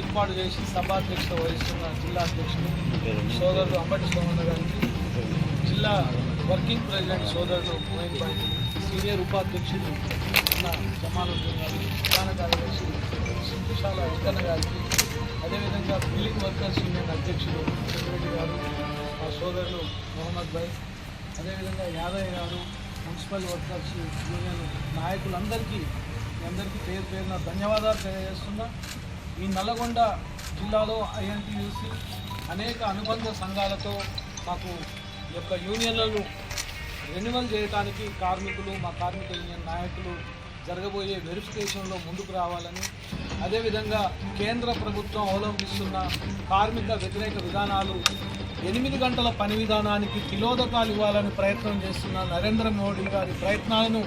ఏర్పాటు చేసి సభాధ్యక్షత వహిస్తున్న జిల్లా అధ్యక్షుడు సోదరుడు అంబటి సోమన్న గారికి జిల్లా వర్కింగ్ ప్రెసిడెంట్ సోదరుడు మోయిన్ భాయ్ సీనియర్ ఉపాధ్యక్షుడు ఉన్న జమాలుద్దీన్ ప్రధాన కార్యదర్శి సింధుశాల వెంకన్న గారికి అదేవిధంగా బిల్డింగ్ వర్కర్స్ యూనియన్ అధ్యక్షుడు రెడ్డి గారు మా సోదరుడు మొహమ్మద్ భాయ్ అదేవిధంగా యాదయ్య గారు మున్సిపల్ వర్కర్స్ యూనియన్ నాయకులందరికీ అందరికీ పేరు పేరున ధన్యవాదాలు తెలియజేస్తున్నా. ఈ నల్లగొండ జిల్లాలో ఐఎన్టీయూసి అనేక అనుబంధ సంఘాలతో మాకు యొక్క యూనియన్లను రెన్యువల్ చేయడానికి కార్మికులు మా కార్మిక యూనియన్ నాయకులు జరగబోయే వెరిఫికేషన్లో ముందుకు రావాలని అదేవిధంగా కేంద్ర ప్రభుత్వం అవలంబిస్తున్న కార్మిక వ్యతిరేక విధానాలు ఎనిమిది గంటల పని విధానానికి తిలోదకాలు ఇవ్వాలని ప్రయత్నం చేస్తున్న నరేంద్ర మోడీ గారి ప్రయత్నాలను